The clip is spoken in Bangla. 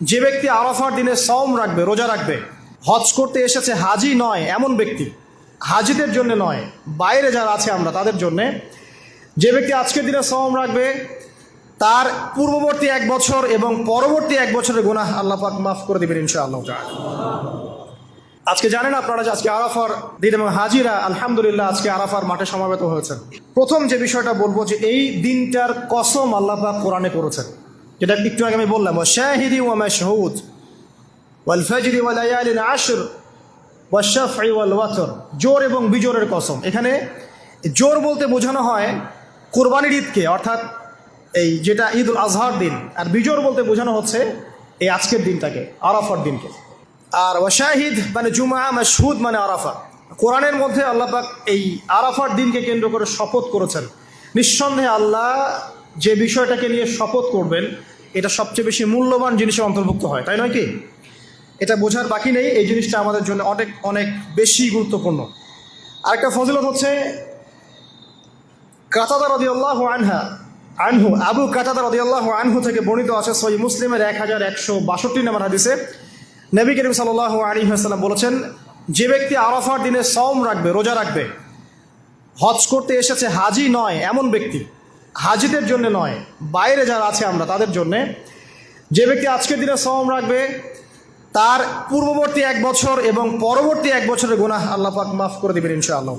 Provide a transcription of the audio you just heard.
যে ব্যক্তি আরাফার দিনে সম রাখবে, রোজা রাখবে, হজ করতে এসেছে হাজি নয় এমন ব্যক্তি। হাজিদের জন্য নয়, বাইরে যারা আছে আমরা তাদের জন্য। যে ব্যক্তি আজকের দিনে সম রাখবে, তার পূর্ববর্তী এক বছর এবং পরবর্তী এক বছরের গুনাহ আল্লাহ পাক মাফ করে দেবেন ইনশাআল্লাহ। আজকে জানেন আপনারা যে আজকে আরাফার দিন এবং হাজিরা, আলহামদুলিল্লাহ আজকে আরাফার মাঠে সমাবেত হয়েছেন। প্রথম যে বিষয়টা বলব যে এই দিনটার কসম আল্লাহ পাক কোরআনে করেছেন। যেটা একটু আগে আমি বললাম শাহিদি ওয়া মাশহুদ, ওয়াল ফজরি ওয়া লায়ালিন আশর ওয়া শাফঈ ওয়াল ওয়াতর। জোর এবং বিজোরের কসম। এখানে জোর বলতে বোঝানো হয় কোরবানির ঈদকে, অর্থাৎ এই যেটা ঈদ উল আজহার দিন। আর বিজোর বলতে বোঝানো হচ্ছে এই আজকের দিনটাকে, আরাফার দিনকে। আর ওয়াশাহিদ মানে জুমা মাসহুদ মানে আরাফা। কোরআনের মধ্যে আল্লাহ পাক এই আরাফার দিনকে কেন্দ্র করে শপথ করেছেন। নিঃসন্দেহে আল্লাহ যে বিষয়টাকে নিয়ে শপথ করবেন, এটা সবচেয়ে বেশি মূল্যবান জিনিসে অন্তর্ভুক্ত হয়, তাই নয় কি? এটা বোঝার বাকি নেই, এই জিনিসটা আমাদের জন্য অনেক অনেক বেশি গুরুত্বপূর্ণ। আরেকটা ফজিলত হচ্ছে, কাতাদা রদিয়াল্লাহ আনহা, আনহু, আবু কাতাদা রদিয়াল্লাহ আনহু থেকে বর্ণিত আছে সই মুসলিমের এক হাজার একশো বাষট্টি নাম্বার হাদিসে। নবী করিম সাল্লাহ আলী হাসাল্লাম বলেছেন, যে ব্যক্তি আরাফার দিনে সম রাখবে, রোজা রাখবে, হজ করতে এসেছে হাজি নয়, এমন ব্যক্তি। হাজিদের জন্য নয়, বাইরে যারা আছে আমরা, তাদের জন্যে। যে ব্যক্তি আজকের দিনে সম রাখবে, তার পূর্ববর্তী এক বছর এবং পরবর্তী এক বছরের গুনাহ আল্লাহ পাক মাফ করে দেবেন ইনশাআল্লাহ।